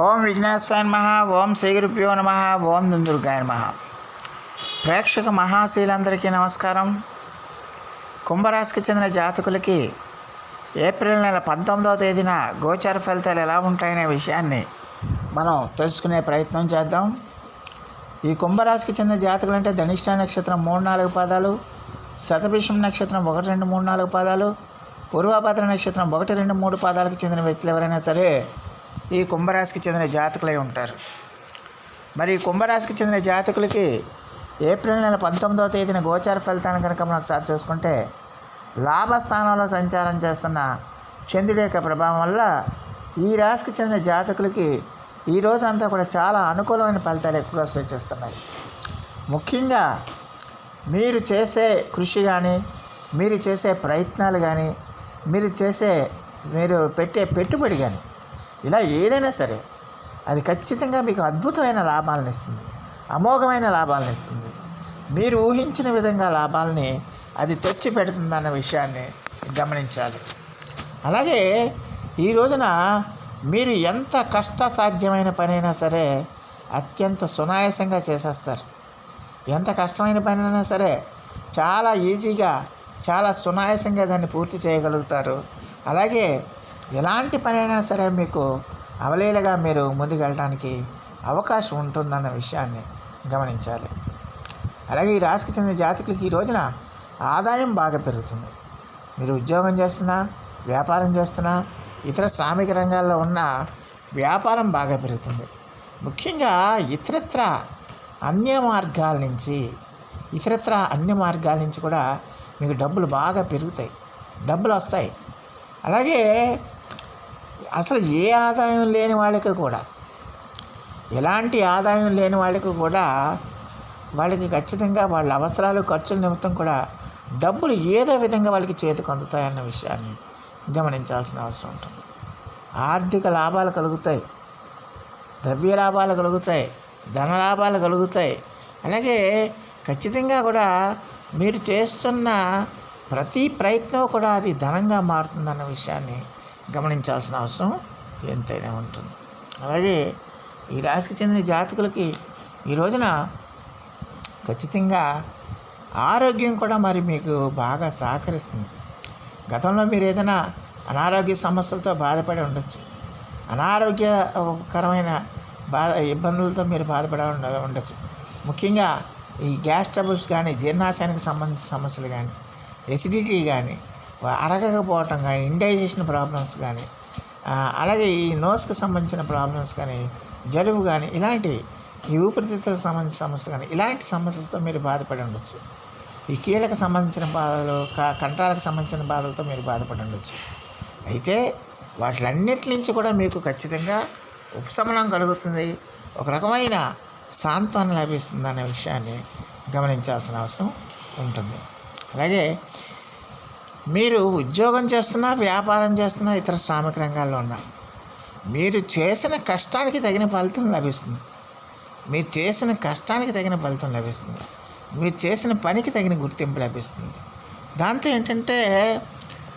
ఓం విఘ్నేశ్వరాయ నమ ఓం శ్రీగురుభ్యో నమ ఓం దుందుర్గాయ నమ. ప్రేక్షక మహాశీలందరికీ నమస్కారం. కుంభరాశికి చెందిన జాతకులకి ఏప్రిల్ నెల పంతొమ్మిదవ తేదీన గోచార ఫలితాలు ఎలా ఉంటాయనే విషయాన్ని మనం తెలుసుకునే ప్రయత్నం చేద్దాం. ఈ కుంభరాశికి చెందిన జాతకులు అంటే ధనిష్ట నక్షత్రం మూడు నాలుగు పాదాలు శతభిషం నక్షత్రం ఒకటి రెండు మూడు నాలుగు పాదాలు పూర్వభద్ర నక్షత్రం ఒకటి రెండు మూడు పాదాలకు చెందిన వ్యక్తులు ఎవరైనా సరే ఈ కుంభరాశికి చెందిన జాతకులై ఉంటారు. మరి కుంభరాశికి చెందిన జాతకులకి ఏప్రిల్ నెల పంతొమ్మిదవ తేదీన గోచార ఫలితాన్ని కనుక మనం ఒకసారి చూసుకుంటే లాభస్థానంలో సంచారం చేస్తున్న చంద్రుడి యొక్క ప్రభావం వల్ల ఈ రాశికి చెందిన జాతకులకి ఈ రోజంతా కూడా చాలా అనుకూలమైన ఫలితాలు ఎక్కువగా సూచిస్తున్నాయి ముఖ్యంగా మీరు చేసే కృషి కానీ మీరు చేసే ప్రయత్నాలు కానీ మీరు చేసే మీరు పెట్టే పెట్టుబడి కానీ ఇలా ఏదైనా సరే అది ఖచ్చితంగా మీకు అద్భుతమైన లాభాలను ఇస్తుంది. అమోఘమైన లాభాలను ఇస్తుంది. మీరు ఊహించిన విధంగా లాభాలని అది తెచ్చి పెడుతుందన్న విషయాన్ని గమనించాలి. అలాగే ఈ రోజున మీరు ఎంత కష్ట సాధ్యమైన పనైనా సరే అత్యంత సునాయాసంగా చేసేస్తారు. ఎంత కష్టమైన పనైనా సరే చాలా ఈజీగా చాలా సునాయాసంగా దాన్ని పూర్తి చేయగలుగుతారు. అలాగే ఎలాంటి పనైనా సరే మీకు అవలీలగా మీరు ముందుకెళ్ళడానికి అవకాశం ఉంటుందన్న విషయాన్ని గమనించాలి. అలాగే ఈ రాశికి చెందిన జాతకులకి ఈ రోజున ఆదాయం బాగా పెరుగుతుంది. మీరు ఉద్యోగం చేస్తున్నా వ్యాపారం చేస్తున్నా ఇతర శ్రామిక రంగాల్లో ఉన్న వ్యాపారం బాగా పెరుగుతుంది. ముఖ్యంగా ఇతరత్ర అన్య మార్గాల నుంచి ఇతరత్ర అన్ని మార్గాల నుంచి కూడా మీకు డబ్బులు బాగా పెరుగుతాయి. డబ్బులు వస్తాయి. అలాగే అసలు ఏ ఆదాయం లేని వాళ్ళకి కూడా ఎలాంటి ఆదాయం లేని వాళ్ళకి కూడా వాళ్ళకి ఖచ్చితంగా వాళ్ళ అవసరాలు ఖర్చుల నిమిత్తం కూడా డబ్బులు ఏదో విధంగా వాళ్ళకి చేతికి అందుతాయన్న విషయాన్ని గమనించాల్సిన అవసరం ఉంటుంది. ఆర్థిక లాభాలు కలుగుతాయి ద్రవ్య లాభాలు కలుగుతాయి ధన లాభాలు కలుగుతాయి. అలాగే ఖచ్చితంగా కూడా మీరు చేస్తున్న ప్రతి ప్రయత్నం కూడా అది ధనంగా మారుతుందన్న విషయాన్ని గమనించాల్సిన అవసరం ఎంతైనా ఉంటుంది. అలాగే ఈ రాశికి చెందిన జాతకులకి ఈ రోజున ఖచ్చితంగా ఆరోగ్యం కూడా మరి మీకు బాగా సహకరిస్తుంది. గతంలో మీరు ఏదైనా అనారోగ్య సమస్యలతో బాధపడి ఉండొచ్చు. అనారోగ్యకరమైన బాధ ఇబ్బందులతో మీరు బాధపడ ఉండ ఉండొచ్చు. ముఖ్యంగా ఈ గ్యాస్ ట్రబుల్స్ కానీ జీర్ణాశయానికి సంబంధించిన సమస్యలు కానీ ఎసిడిటీ కానీ అరగకపోవటం కానీ ఇండైజెషన్ ప్రాబ్లమ్స్ కానీ అలాగే ఈ నోస్కి సంబంధించిన ప్రాబ్లమ్స్ కానీ జలుబు కానీ ఇలాంటివి ఈ ఊపిరితిత్తులకు సంబంధించిన సమస్యలు కానీ ఇలాంటి సమస్యలతో మీరు బాధపడి ఉండొచ్చు. ఈ కీళ్ళకు సంబంధించిన బాధలు క- కంఠాలకు సంబంధించిన బాధలతో మీరు బాధపడి ఉండొచ్చు. అయితే వాటిలన్నిటి నుంచి కూడా మీకు ఖచ్చితంగా ఉపశమనం కలుగుతుంది. ఒక రకమైన సాంత్వన లభిస్తుంది అనే విషయాన్ని గమనించాల్సిన అవసరం ఉంటుంది. అలాగే మీరు ఉద్యోగం చేస్తున్నా వ్యాపారం చేస్తున్నా ఇతర శ్రామిక రంగాల్లో ఉన్నా మీరు చేసిన కష్టానికి తగిన ఫలితం లభిస్తుంది. మీరు చేసిన కష్టానికి తగిన ఫలితం లభిస్తుంది. మీరు చేసిన పనికి తగిన గుర్తింపు లభిస్తుంది. దాంతో ఏంటంటే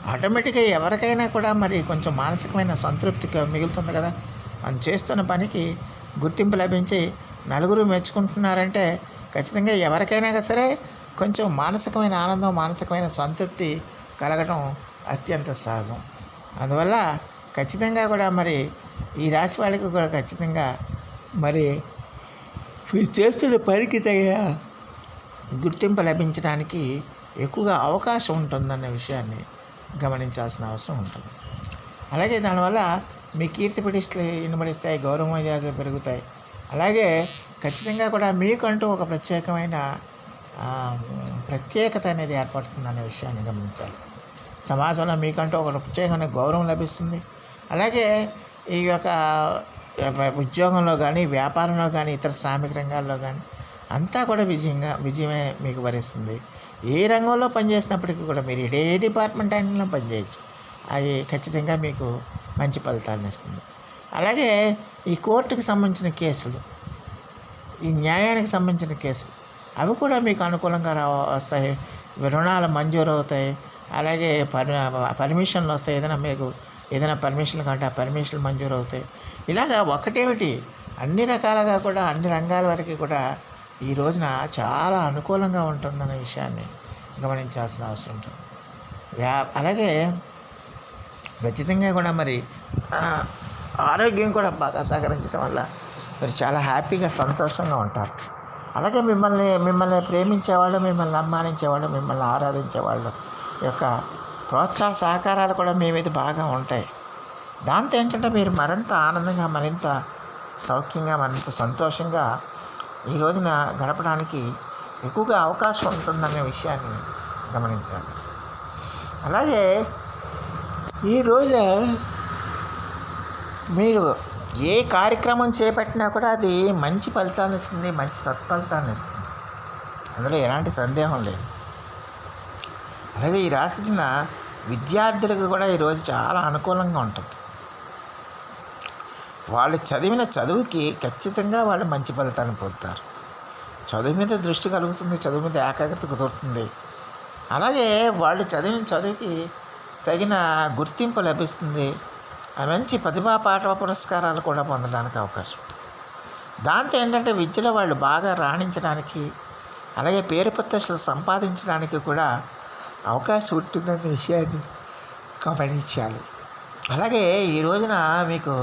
ఆటోమేటిక్గా ఎవరికైనా కూడా మరి కొంచెం మానసికమైన సంతృప్తి మిగులుతుంది కదా. మనం చేస్తున్న పనికి గుర్తింపు లభించి నలుగురు మెచ్చుకుంటున్నారంటే ఖచ్చితంగా ఎవరికైనా సరే కొంచెం మానసికమైన ఆనందం మానసికమైన సంతృప్తి కలగటం అత్యంత సహజం. అందువల్ల ఖచ్చితంగా కూడా మరి ఈ రాశి వాళ్ళకి కూడా ఖచ్చితంగా మరి మీరు చేస్తున్న పనికి తగిన గుర్తింపు లభించడానికి ఎక్కువగా అవకాశం ఉంటుందన్న విషయాన్ని గమనించాల్సిన అవసరం ఉంటుంది. అలాగే దానివల్ల మీ కీర్తి ప్రతిష్టలు ఇనుమడిస్తాయి గౌరవ మర్యాదలు పెరుగుతాయి. అలాగే ఖచ్చితంగా కూడా మీకంటూ ఒక ప్రత్యేకమైన ప్రత్యేకత అనేది ఏర్పడుతుందనే విషయాన్ని గమనించాలి. సమాజంలో మీకంటూ ఒక ప్రత్యేకమైన గౌరవం లభిస్తుంది. అలాగే ఈ యొక్క ఉద్యోగంలో కానీ వ్యాపారంలో కానీ ఇతర శ్రామిక రంగాల్లో కానీ అంతా కూడా విజయంగా విజయమే మీకు వరిస్తుంది. ఏ రంగంలో పనిచేసినప్పటికీ కూడా మీరు ఏ డిపార్ట్మెంట్ అయినా పనిచేయచ్చు. అది ఖచ్చితంగా మీకు మంచి ఫలితాలను ఇస్తుంది. అలాగే ఈ కోర్టుకు సంబంధించిన కేసులు ఈ న్యాయానికి సంబంధించిన కేసులు అవి కూడా మీకు అనుకూలంగా రా వస్తాయి రుణాలు మంజూరు అవుతాయి అలాగే పర్ పర్మిషన్లు వస్తాయి. ఏదైనా మీకు ఏదైనా పర్మిషన్లు కంటే ఆ పర్మిషన్లు మంజూరు అవుతాయి. ఇలాగా ఒకటేమిటి? అన్ని రకాలుగా కూడా అన్ని రంగాల వరకు కూడా ఈ రోజున చాలా అనుకూలంగా ఉంటుందనే విషయాన్ని గమనించాల్సిన అవసరం ఉంటుంది. వ్యా అలాగే ఖచ్చితంగా కూడా మరి ఆరోగ్యం కూడా బాగా సహకరించడం వల్ల మీరు చాలా హ్యాపీగా సంతోషంగా ఉంటారు. అలాగే మిమ్మల్ని మిమ్మల్ని ప్రేమించేవాళ్ళు మిమ్మల్ని అభిమానించేవాళ్ళు మిమ్మల్ని ఆరాధించేవాళ్ళు యొక్క ప్రోత్సాహ సహకారాలు కూడా మీ మీద బాగా ఉంటాయి. దాంతో ఏంటంటే మీరు మరింత ఆనందంగా మరింత సౌఖ్యంగా మరింత సంతోషంగా ఈ రోజున గడపడానికి ఎక్కువగా అవకాశం ఉంటుందనే విషయాన్ని గమనించాలి. అలాగే ఈరోజు మీరు ఏ కార్యక్రమం చేపట్టినా కూడా అది మంచి ఫలితాన్ని ఇస్తుంది మంచి సత్ఫలితాన్ని ఇస్తుంది. అందులో ఎలాంటి సందేహం లేదు. అలాగే ఈ రాశికి చెందిన విద్యార్థులకు కూడా ఈరోజు చాలా అనుకూలంగా ఉంటుంది. వాళ్ళు చదివిన చదువుకి ఖచ్చితంగా వాళ్ళు మంచి ఫలితాన్ని పొందుతారు. చదువు మీద దృష్టి కలుగుతుంది చదువు మీద ఏకాగ్రత కుదురుతుంది. అలాగే వాళ్ళు చదివిన చదువుకి తగిన గుర్తింపు లభిస్తుంది. మంచి ప్రతిభా పాఠ పురస్కారాలు కూడా పొందడానికి అవకాశం ఉంటుంది. దాంతో ఏంటంటే విద్యలో వాళ్ళు బాగా రాణించడానికి అలాగే పేరు ప్రతిష్టలు సంపాదించడానికి కూడా అవకాశం ఉంటుందన్న విషయాన్ని గమనించాలి. అలాగే ఈ రోజున మీకు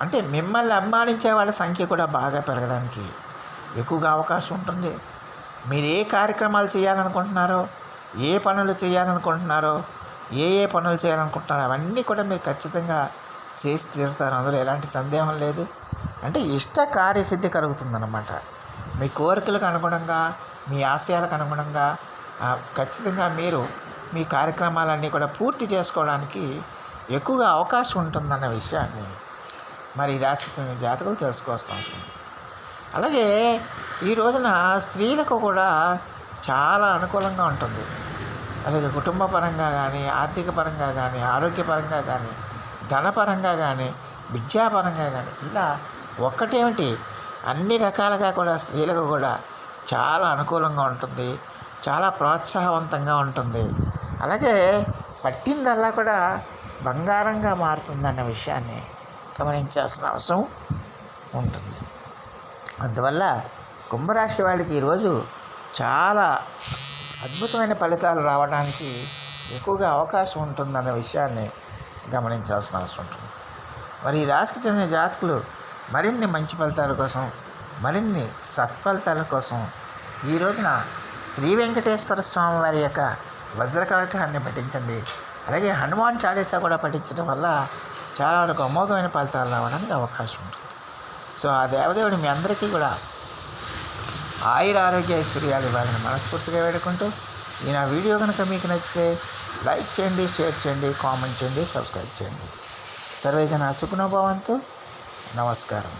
అంటే మిమ్మల్ని అభిమానించే వాళ్ళ సంఖ్య కూడా బాగా పెరగడానికి ఎక్కువగా అవకాశం ఉంటుంది. మీరు ఏ కార్యక్రమాలు చేయాలనుకుంటున్నారో ఏ పనులు చేయాలనుకుంటున్నారో ఏ ఏ పనులు చేయాలనుకుంటున్నారో అవన్నీ కూడా మీరు ఖచ్చితంగా చేసి తీరుతారు. అందులో ఎలాంటి సందేహం లేదు. అంటే ఇష్ట కార్యసిద్ధి కలుగుతుందన్నమాట. మీ కోరికలకు అనుగుణంగా మీ ఆశయాలకు అనుగుణంగా ఖచ్చితంగా మీరు మీ కార్యక్రమాలన్నీ కూడా పూర్తి చేసుకోవడానికి ఎక్కువగా అవకాశం ఉంటుందన్న విషయాన్ని మరి ఈ రాశికి చెందిన జాతకులు తెలుసుకోవాల్సిన అవసరం ఉంది. అలాగే ఈ రోజున స్త్రీలకు కూడా చాలా అనుకూలంగా ఉంటుంది. అలాగే కుటుంబ పరంగా కానీ ఆర్థిక పరంగా కానీ ఆరోగ్యపరంగా కానీ ధనపరంగా కానీ విద్యాపరంగా కానీ ఇలా ఒక్కటేమిటి? అన్ని రకాలుగా కూడా స్త్రీలకు కూడా చాలా అనుకూలంగా ఉంటుంది. చాలా ప్రోత్సాహవంతంగా ఉంటుంది. అలాగే పట్టిందల్లా కూడా బంగారంగా మారుతుందన్న విషయాన్ని గమనించాల్సిన అవసరం ఉంటుంది. అందువల్ల కుంభరాశి వాళ్ళకి ఈరోజు చాలా అద్భుతమైన ఫలితాలు రావడానికి ఎక్కువగా అవకాశం ఉంటుందన్న విషయాన్ని గమనించాల్సిన అవసరం ఉంటుంది. మరి ఈ రాశికి చెందిన జాతకులు మరిన్ని మంచి ఫలితాల కోసం మరిన్ని సత్ఫలితాల కోసం ఈ రోజున శ్రీ వెంకటేశ్వర స్వామి వారి యొక్క వజ్రకవచాన్ని పఠించండి. అలాగే హనుమాన్ చాలీసా కూడా పఠించడం వల్ల చాలా వరకు అమోఘమైన ఫలితాలు రావడానికి అవకాశం ఉంటుంది. సో ఆ దేవదేవుడు మీ అందరికీ కూడా ఆయుర ఆరోగ్య ఐశ్వర్యాలు ఇవ్వాలని మనస్ఫూర్తిగా వేడుకుంటూ ఈ నా వీడియో కనుక మీకు నచ్చితే లైక్ చేయండి షేర్ చేయండి కామెంట్ చేయండి సబ్స్క్రైబ్ చేయండి. సర్వేజన సుఖనుభవంతో నమస్కారం.